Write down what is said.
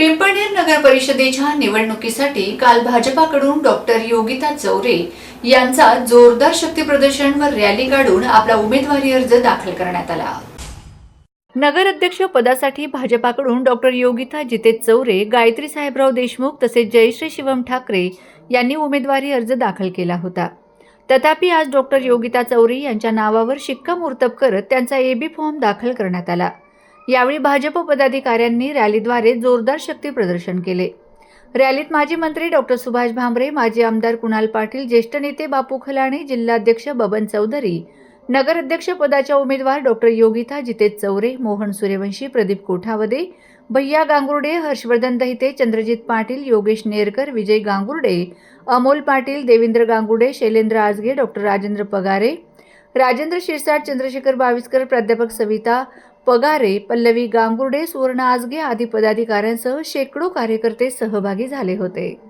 पिंपळनेर नगर परिषदेच्या निवडणुकीसाठी काल भाजपाकडून डॉक्टर योगिता चौरे यांचा जोरदार शक्ती प्रदर्शन व रॅली काढून आपला उमेदवारी अर्ज दाखल करण्यात आला. नगराध्यक्ष पदासाठी भाजपाकडून डॉक्टर योगिता जितेश चौरे गायत्री साहेबराव देशमुख तसेच जयश्री शिवम ठाकरे यांनी उमेदवारी अर्ज दाखल केला होता. तथापि आज डॉक्टर योगिता चौरे यांच्या नावावर शिक्कामोर्तब करत त्यांचा एबी फॉर्म दाखल करण्यात आला. यावेळी भाजप पदाधिकाऱ्यांनी रॅलीद्वारे जोरदार शक्ती प्रदर्शन केले. रॅलीत माजी मंत्री डॉक्टर सुभाष भामरे माजी आमदार कुणाल पाटील ज्येष्ठ नेते बापू खलाणे जिल्हाध्यक्ष बबन चौधरी नगराध्यक्ष पदाच्या उमेदवार डॉक्टर योगिता जितेश चौरे मोहन सूर्यवंशी प्रदीप कोठावदे भैया गांगुर्डे हर्षवर्धन दहिते चंद्रजित पाटील योगेश नेरकर विजय गांगुर्डे अमोल पाटील देवेंद्र गांगुर्डे शैलेंद्र आजगे डॉक्टर राजेंद्र पगारे राजेंद्र शिरसाट चंद्रशेखर बाविस्कर प्राध्यापक सविता पगारे पल्लवी गांगुर्डे सुवर्ण आजगे आदी पदाधिकाऱ्यांसह शेकडो कार्यकर्ते सहभागी झाले होते.